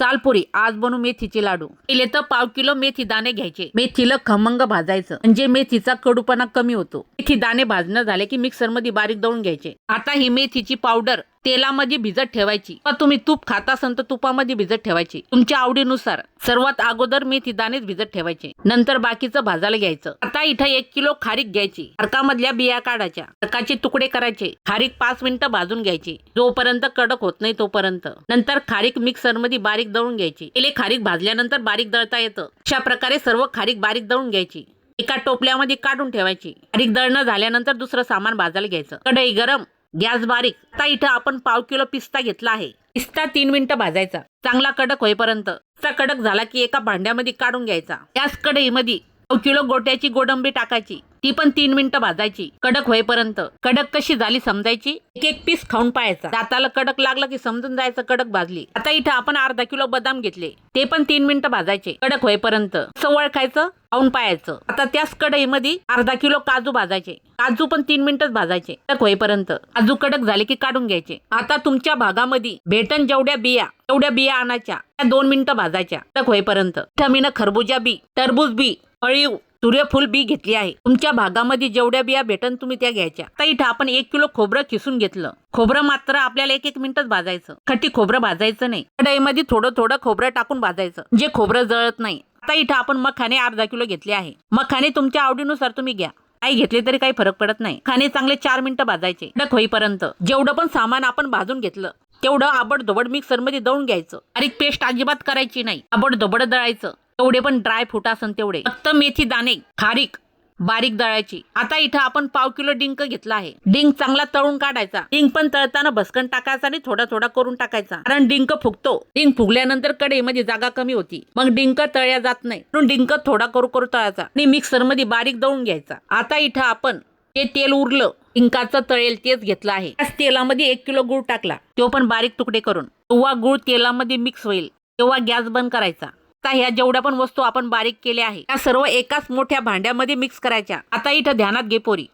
चालपुरी आज बनवू मेथीचे लाडू. पहिले तर पाव किलो मेथी दाणे घ्यायचे. मेथीला खमंग भाजायचं. म्हणजे मेथीचा कडूपणा कमी होतो. मेथी दाणे भाजणं झाले की मिक्सरमध्ये बारीक दळून घ्यायचे. आता ही मेथीची पावडर तेलामध्ये भिजत ठेवायची. तुम्ही तूप खाता असाल तर तुपामध्ये भिजत ठेवायची. तुमच्या आवडीनुसार सर्वात अगोदर मेथी दाणेच भिजत ठेवायचे. नंतर बाकीचं भाजायला घ्यायचं. आता इथं एक किलो खारीक घ्यायची. अर्कामधल्या बिया काढायच्या. अर्काचे तुकडे करायचे. खारीक पाच मिनिटं भाजून घ्यायची. जोपर्यंत कडक होत नाही तोपर्यंत. नंतर खारीक मिक्सरमध्ये बारीक दळून घ्यायची. पहिले खारीक भाजल्यानंतर बारीक दळता येतं. अशा प्रकारे सर्व खारीक बारीक दळून घ्यायची. एका टोपल्यामध्ये काढून ठेवायची. खारीक दळणं झाल्यानंतर दुसरं सामान भाजायला घ्यायचं. कढई गरम. गॅस बारीक. आता इथं आपण पाव किलो पिस्ता घेतला आहे. पिस्ता तीन मिनिटं भाजायचा. चांगला कडक होईपर्यंत. पिस्ता कडक झाला की एका भांड्यामध्ये काढून घ्यायचा. त्याच कढईमध्ये पाव किलो गोट्याची गोडंबी टाकायची. ती पण तीन मिनिटं भाजायची. कडक होईपर्यंत. कडक कशी झाली समजायची? एक एक पीस खाऊन पाहायचा. दाताला कडक लागलं की समजून जायचं कडक भाजली. आता इथं आपण अर्धा किलो बदाम घेतले. ते पण तीन मिनिटं भाजायचे. कडक होईपर्यंत. सवळ खायचं? खाऊन पाहायचं. आता त्याच कढईमध्ये अर्धा किलो काजू भाजायचे. काजू पण तीन मिनिटच भाजायचे. कडक होईपर्यंत. काजू कडक झाले की काढून घ्यायचे. आता तुमच्या भागामध्ये भेटन जेवढ्या बिया तेवढ्या बिया आणायच्या. त्या दोन मिनिटं भाजायच्या. कडक होईपर्यंत. इथं मीनं खरबुजा बी टरबूज बी अळीव सूर्यफूल बी घेतली आहे. तुमच्या भागामध्ये जेवढ्या बिया भेटन तुम्ही त्या घ्यायच्या. आता इथं आपण एक किलो खोबरं किसून घेतलं. खोबरं मात्र आपल्याला एक एक मिनिटच भाजायचं. खट्टी खोबरं भाजायचं नाही. कढईमध्ये थोडं थोडं खोबरं टाकून भाजायचं. जे खोबरं जळत नाही. आता इथं आपण मखाने अर्धा किलो घेतले आहे. मखाने तुमच्या आवडीनुसार तुम्ही घ्या. काही घेतले तरी काही फरक पडत नाही. खाणे चांगले चार मिनिटं भाजायचे. डक होईपर्यंत. जेवढं पण सामान आपण भाजून घेतलं तेवढं आबड धोबड मिक्सरमध्ये दळून घ्यायचं. आणि पेस्ट अजिबात करायची नाही. आबड धोबड दळायचं. तेवढे पण ड्राय फ्रूट असन तेवढे. फक्त मेथी दाणे खारीक बारीक दळायची. आता इथं आपण पाव किलो डिंक घेतला आहे. डिंक चांगला तळून काढायचा. डिंक पण तळताना भस्कन टाकायचा आणि थोडा थोडा करून टाकायचा. कारण डिंक फुगतो. डिंक फुगल्यानंतर कढईमध्ये जागा कमी होती. मग डिंक तळल्या जात नाही. म्हणून डिंक थोडा करू करू तळायचा आणि मिक्सरमध्ये बारीक दळून घ्यायचा. आता इथं आपण ते तेल उरलं डिंकाचं तळेल तेच घेतलं आहे. त्याच तेलामध्ये एक किलो गुळ टाकला. तो पण बारीक तुकडे करून. तेव्हा गुळ तेलामध्ये मिक्स होईल तेव्हा गॅस बंद करायचा. आता ह्या जेवढ्या पण वस्तू आपण बारीक केल्या आहे त्या सर्व एकाच मोठ्या भांड्यामध्ये मिक्स करायच्या. आता इथं ध्यानात घे पोरी.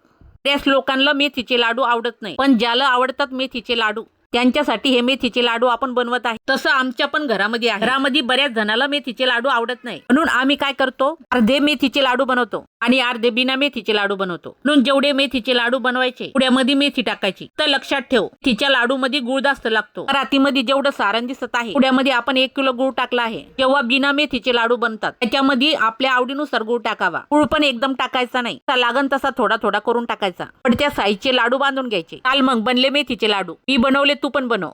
बऱ्याच लोकांना मेथीचे लाडू आवडत नाही. पण ज्याला आवडतात मेथीचे लाडू त्यांच्यासाठी हे मेथीचे लाडू आपण बनवत आहे. तसं आमच्या पण घरामध्ये आहे. घरामध्ये बऱ्याच जणाला मेथीचे लाडू आवडत नाही. म्हणून आम्ही काय करतो? अर्धे मेथीचे लाडू बनवतो. आणि अर्धे बिना मेथीचे लाडू बनवतो. म्हणून जेवढे मेथीचे लाडू बनवायचे पुढ्यामध्ये मेथी टाकायची. तर लक्षात ठेव तिच्या लाडू मध्ये गुळ जास्त लागतो. रातीमध्ये जेवढं सारण दिसत आहे पुढ्यामध्ये आपण एक किलो गुळ टाकला आहे. जेव्हा बिना मेथीचे लाडू बनतात त्याच्यामध्ये आपल्या आवडीनुसार गुळ टाकावा. गुळ पण एकदम टाकायचा नाही. तसा लागन तसा थोडा थोडा करून टाकायचा. पण त्या साईजचे लाडू बांधून घ्यायचे. काल मग बनले मेथीचे लाडू. मी बनवले तू पण बनव.